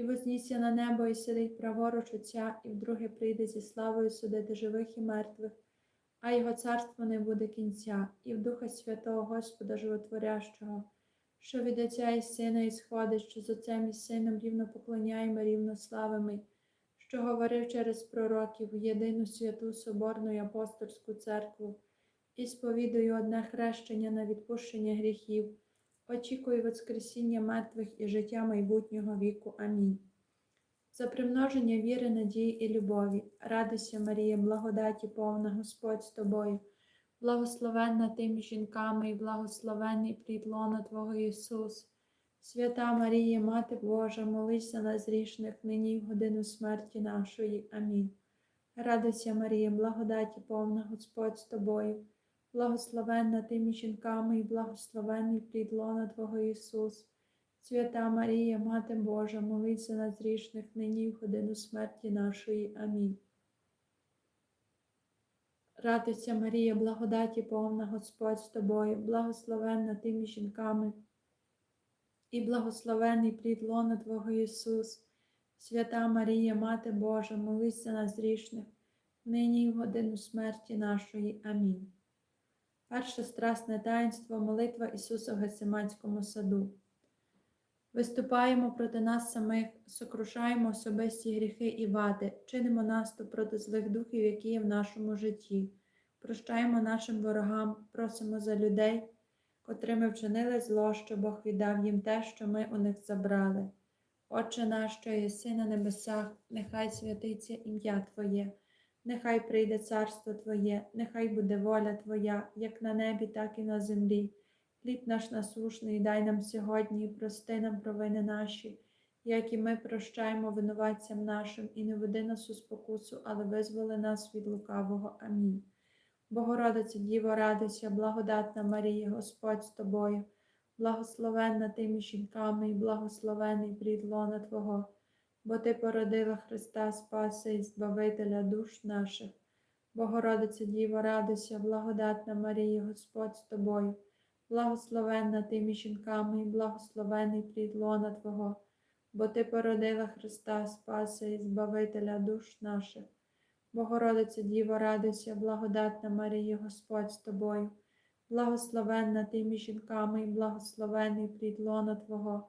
І вознісся на небо, і сидить праворуч Отця, і вдруге прийде зі славою судити живих і мертвих, а його царство не буде кінця, і в Духа Святого Господа Животворящого, що від Отця і Сина і сходить, що з Отцем і Сином рівно поклоняємо, рівно славимо, що говорив через пророків єдину святу Соборну і апостольську церкву, і сповідую одне хрещення на відпущення гріхів. Очікую Воскресіння мертвих і життя майбутнього віку. Амінь. За примноження віри, надії і любові, радуйся, Марія, благодаті повна Господь з тобою, благословенна ти між жінками і благословенний плід лона Твого Ісус. Свята Марія, Мати Божа, молись за нас грішних, нині в годину смерті нашої. Амінь. Радуйся, Марія, благодаті повна Господь з тобою. Благословенна ти між жінками і благословенний плід лона Твого Ісус. Свята Марія, Мати Божа, молись за нас грішних, нині в годину смерті нашої. Амінь. Радуйся, Марія, благодаті повна Господь з тобою, благословенна ти між жінками і благословенний плід лона Твого Ісус. Свята Марія, Мати Божа, молись за нас грішних, нині й в годину смерті нашої. Амінь. Перше страсне таїнство молитва Ісуса в Гециманському саду. Виступаємо проти нас самих, сокрушаємо особисті гріхи і вади, чинимо наступ проти злих духів, які є в нашому житті, прощаємо нашим ворогам, просимо за людей, котрими вчинили зло, що Бог віддав їм те, що ми у них забрали. Отче наш, що єси на небесах, нехай святиться ім'я Твоє. Нехай прийде царство Твоє, нехай буде воля Твоя, як на небі, так і на землі. Хліб наш насушний дай нам сьогодні і прости нам провини наші, як і ми прощаємо винуватцям нашим, і не веди нас у спокусу, але визволи нас від лукавого. Амінь. Богородице, Діво, радуйся, благодатна Марія, Господь з тобою, благословенна ти між жінками і благословений плід лона Твого бо Ти породила Христа Спаса і Збавителя душ наших. Богородице Діво, радуйся, благодатна Марія, Господь з тобою, благословенна ти між жінками і благословений плід лона Твого, бо Ти породила Христа Спаса і Збавителя душ наших. Богородице Діво, радуйся, благодатна Марія, Господь з тобою, благословенна ти між жінками і благословений плід лона Твого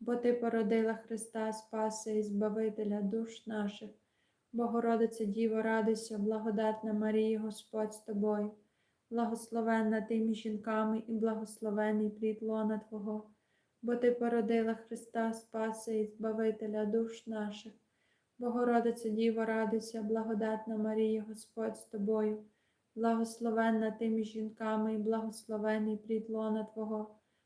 бо Ти породила Христа Спаса і Збавителя душ наших. Богородице Діво, радуйся, благодатна Марія, Господь з тобою, благословенна ти між жінками і благословений плід лона Твого, бо Ти породила Христа Спаса і Збавителя душ наших. Богородице Діво, радуйся, благодатна Марія, Господь з тобою, благословенна ти між жінками і благословений плід лона Твого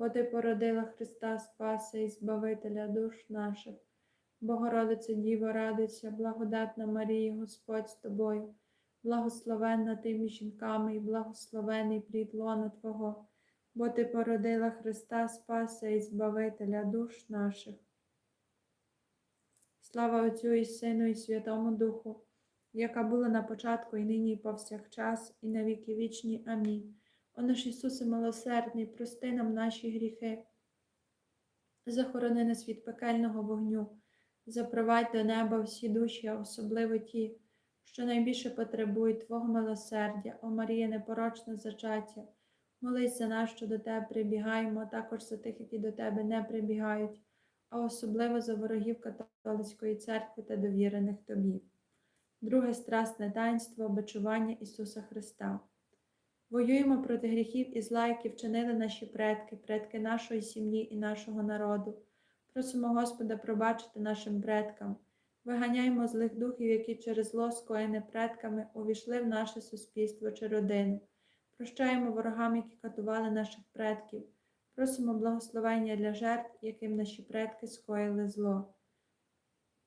бо Ти породила Христа Спаса і Збавителя душ наших. Богородице Діво, радуйся, благодатна Марія, Господь з тобою, благословенна ти між жінками і благословений плід Твого, бо Ти породила Христа Спаса і Збавителя душ наших. Слава Отцю і Сину, і Святому Духу, яка була на початку, і нині, і повсякчас, і на віки вічні. Амінь. О наш Ісусе милосердний, прости нам наші гріхи, захорони нас від пекельного вогню, запровадь до неба всі душі, а особливо ті, що найбільше потребують Твого милосердя, о Марія, непорочне зачаття. Молись за нас, що до Тебе прибігаємо, а також за тих, які до Тебе не прибігають, а особливо за ворогів католицької церкви та довірених Тобі. Друге страсне таїнство обичування Ісуса Христа. Воюємо проти гріхів і зла, які вчинили наші предки, предки нашої сім'ї і нашого народу. Просимо Господа пробачити нашим предкам. Виганяємо злих духів, які через зло скоєне предками увійшли в наше суспільство чи родини. Прощаємо ворогам, які катували наших предків. Просимо благословення для жертв, яким наші предки скоїли зло.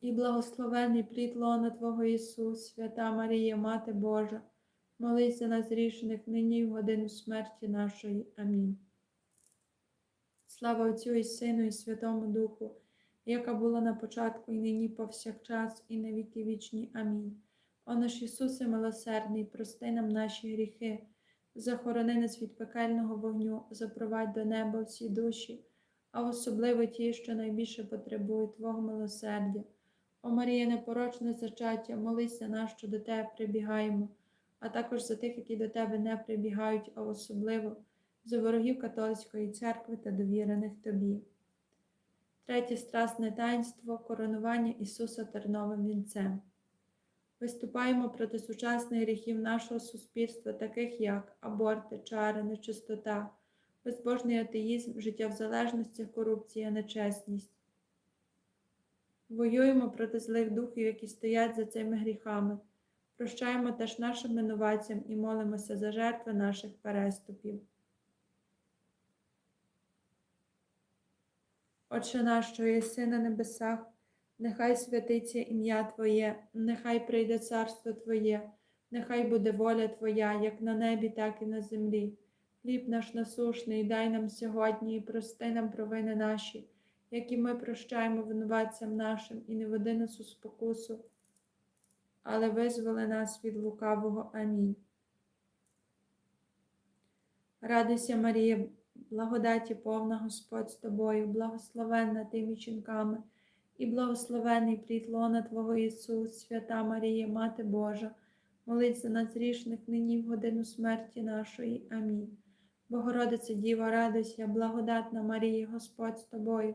і благословений плід лона Твого Ісус, свята Марія, Мати Божа, молись за нас грішних, нині в годину смерті нашої. Амінь. Слава Отцю і Сину, і Святому Духу, яка була на початку, і нині повсякчас, і на віки вічні. Амінь. О наш Ісусе милосердний, прости нам наші гріхи, захорони нас від пекельного вогню, запровадь до неба всі душі, а особливо ті, що найбільше потребують Твого милосердя. О Марія, непорочне зачаття, молись за нас, що до Тебе прибігаємо, а також за тих, які до Тебе не прибігають, а особливо за ворогів католицької церкви та довірених Тобі. Третє страсне таїнство коронування Ісуса терновим вінцем. Виступаємо проти сучасних гріхів нашого суспільства, таких як аборти, чари, нечистота, безбожний атеїзм, життя в залежності, корупція, нечесність. Воюємо проти злих духів, які стоять за цими гріхами. Прощаємо теж нашим винуватцям і молимося за жертви наших переступів. Отче наш, що єси на небесах, нехай святиться ім'я Твоє, нехай прийде царство Твоє, нехай буде воля Твоя, як на небі, так і на землі. Хліб наш насушний, дай нам сьогодні і прости нам провини наші, які ми прощаємо винуватцям нашим, і не веди нас у спокусу, але визволи нас від лукавого. Амінь. Радуйся, Марія, благодаті повна Господь з тобою, благословенна ти між жінками, і благословений плід лона Твого Ісус, свята Марія, Мати Божа, молись за нас грішних нині в годину смерті нашої. Амінь. Богородице Діва, радуйся, благодатна Марія, Господь з тобою,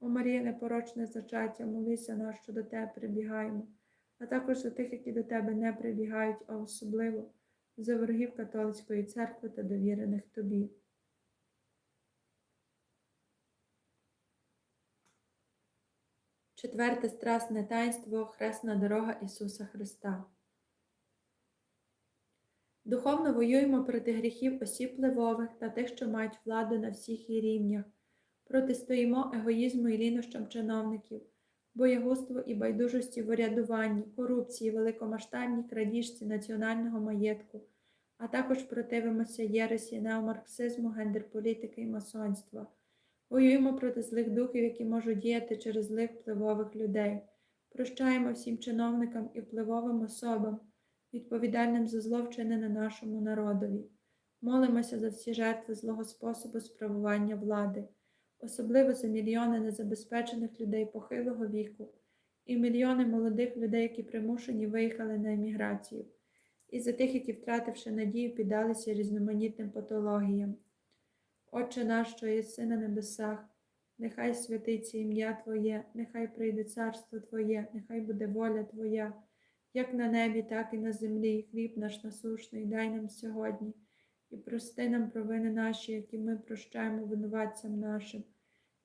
О Марія, непорочне зачаття, молися нас, що до Тебе прибігаємо, а також за тих, які до Тебе не прибігають, а особливо за ворогів католицької церкви та довірених Тобі. Четверте страсне таїнство Хресна дорога Ісуса Христа. Духовно воюємо проти гріхів осіб впливових та тих, що мають владу на всіх її рівнях, протистоїмо егоїзму і лінощам чиновників, боягузтву і байдужості в урядуванні, корупції, великомасштабній крадіжці національного маєтку, а також противимося єресі, неомарксизму, гендерполітики і масонства. Воюємо проти злих духів, які можуть діяти через злих впливових людей. Прощаємо всім чиновникам і впливовим особам, відповідальним за зло вчинене нашому народові. Молимося за всі жертви злого способу справування влади, особливо за мільйони незабезпечених людей похилого віку і мільйони молодих людей, які примушені виїхали на еміграцію, і за тих, які, втративши надію, піддалися різноманітним патологіям. Отче наш, що єси на небесах, нехай святиться ім'я Твоє, нехай прийде царство Твоє, нехай буде воля Твоя, як на небі, так і на землі. Хліб наш насушний, дай нам сьогодні, і прости нам провини наші, які ми прощаємо винуватцям нашим,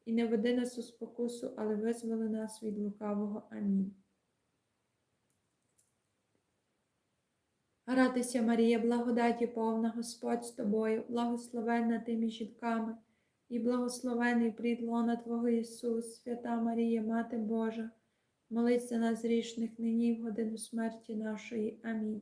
і не веди нас у спокусу, але визволи нас від лукавого. Амінь. Радуйся, Марія, благодаті повна Господь з тобою, благословенна ти між жінками, і благословений плід лона Твого Ісус, свята Марія, Мати Божа, молись за нас грішних нині в годину смерті нашої. Амінь.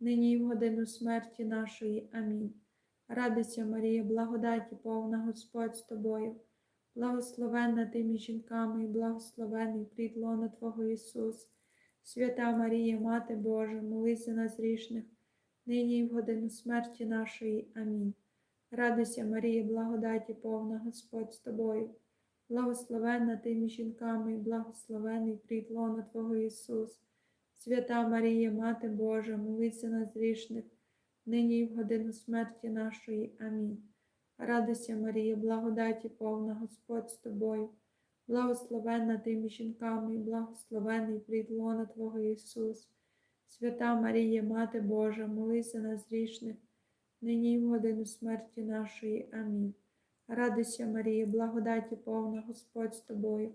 нині і в годину смерті нашої. Амінь. Радуйся, Марія, благодаті повна Господь з тобою, благословенна ти між жінками, і благословений плід лона Твого Ісус. Свята Марія, Мати Божа, молись за нас грішних, нині і в годину смерті нашої. Амінь. Радуйся, Марія, благодаті повна Господь з тобою, благословенна ти між жінками, і благословений плід лона Твого Ісус. Свята Марія, Мати Божа, молись за нас грішних, нині і в годину смерті нашої. Амінь. Радуйся, Марія, благодаті повна Господь з тобою, благословенна ти між жінками, благословений плід Твого Ісус. Свята Марія, Мати Божа, молись за нас грішних, нині і в годину смерті нашої. Амінь. Радуйся, Марія, благодаті повна Господь з тобою,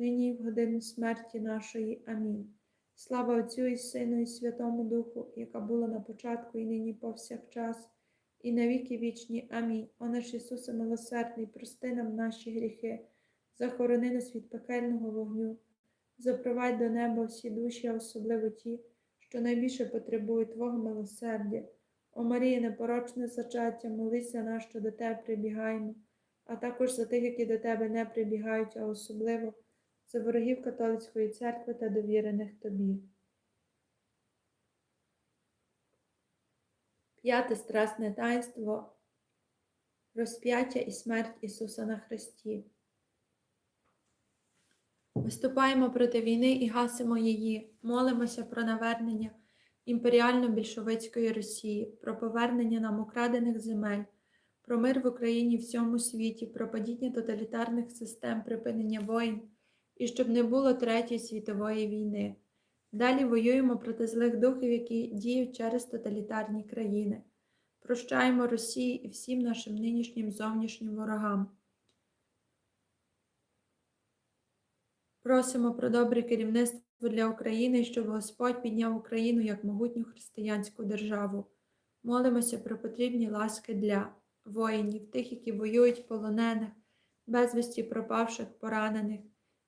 нині і в годину смерті нашої. Амінь. Слава Отцю і Сину, і Святому Духу, яка була на початку, і нині повсякчас, і на віки вічні. Амінь. О наш Ісусе милосердний, прости нам наші гріхи, захорони нас від пекельного вогню, запровадь до неба всі душі, а особливо ті, що найбільше потребують Твого милосердя. О Марія, непорочне зачаття, молись за нас, що до Тебе прибігаємо, а також за тих, які до Тебе не прибігають, а особливо за ворогів католицької церкви та довірених Тобі. П'яте страсне таїнство розп'яття і смерть Ісуса на Христі. Виступаємо проти війни і гасимо її, молимося про навернення імперіально-більшовицької Росії, про повернення нам украдених земель, про мир в Україні і всьому світі, про падіння тоталітарних систем, припинення воїн і щоб не було Третьої світової війни. Далі воюємо проти злих духів, які діють через тоталітарні країни. Прощаємо Росії і всім нашим нинішнім зовнішнім ворогам. Просимо про добре керівництво для України, щоб Господь підняв Україну як могутню християнську державу. Молимося про потрібні ласки для воїнів, тих, які воюють полонених, безвісті пропавших, поранених,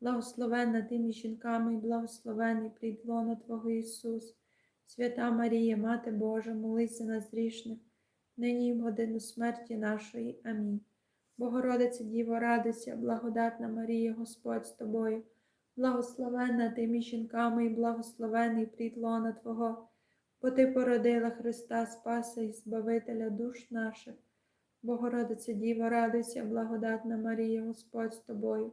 благословенна ти між жінками, і благословений плід лона Твого Ісус. Свята Марія, Мати Божа, молись за нас грішних, нині і в годину смерті нашої. Амінь. Богородице Діво, радуйся, благодатна Марія, Господь з тобою, благословенна ти між жінками, і благословений плід лона Твого, бо Ти породила Христа Спаса і Збавителя душ наших. Богородице Діво, радуйся, благодатна Марія, Господь з тобою,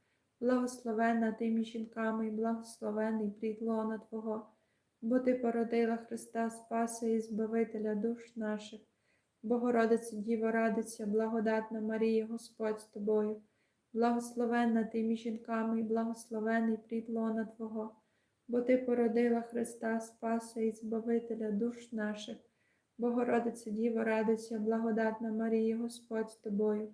благословенна ти між жінками, і благословений плід Твого, бо Ти породила Христа Спаса і Збавителя душ наших. Богородице Діво, радуйся, благодатна Марія, Господь з тобою, благословенна ти між жінками, і благословений плід Твого, бо Ти породила Христа Спаса і Збавителя душ наших. Богородице Діво, радуйся, благодатна Марія, Господь з тобою,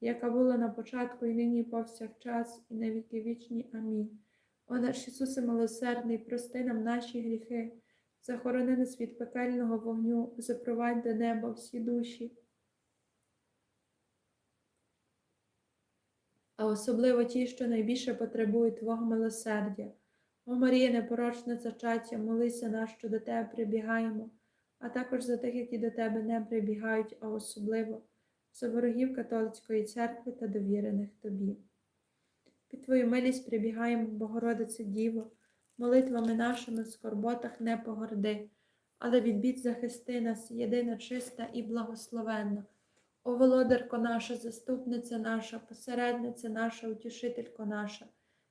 яка була на початку, і нині, повсякчас, і на віки вічні. Амінь. О наш Ісусе милосердний, прости нам наші гріхи, захорони нас від пекельного вогню, запровадь до неба всі душі. а особливо ті, що найбільше потребують Твого милосердя. О Марія, непорочне зачаття, молися нас, що до Тебе прибігаємо, а також за тих, які до Тебе не прибігають, а особливо за ворогів католицької церкви та довірених Тобі. Під Твою милість прибігаємо, Богородице Діво, молитвами нашими в скорботах не погорди, але від бід захисти нас, єдина чиста і благословенна. О, володарко наша, заступниця наша, посередниця наша, утішителько наша,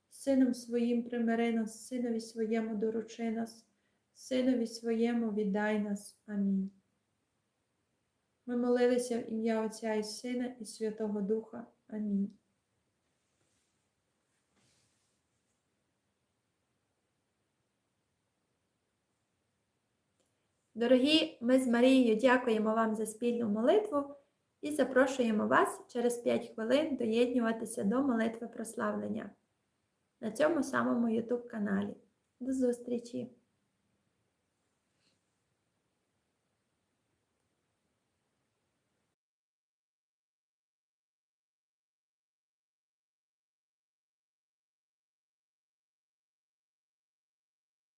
сином своїм примири нас, синові своєму доручи нас, синові своєму віддай нас. Амінь. Ми молилися в ім'я Отця і Сина, і Святого Духа. Амінь. Дорогі, ми з Марією дякуємо вам за спільну молитву і запрошуємо вас через 5 хвилин доєднюватися до молитви прославлення на цьому самому YouTube каналі. До зустрічі!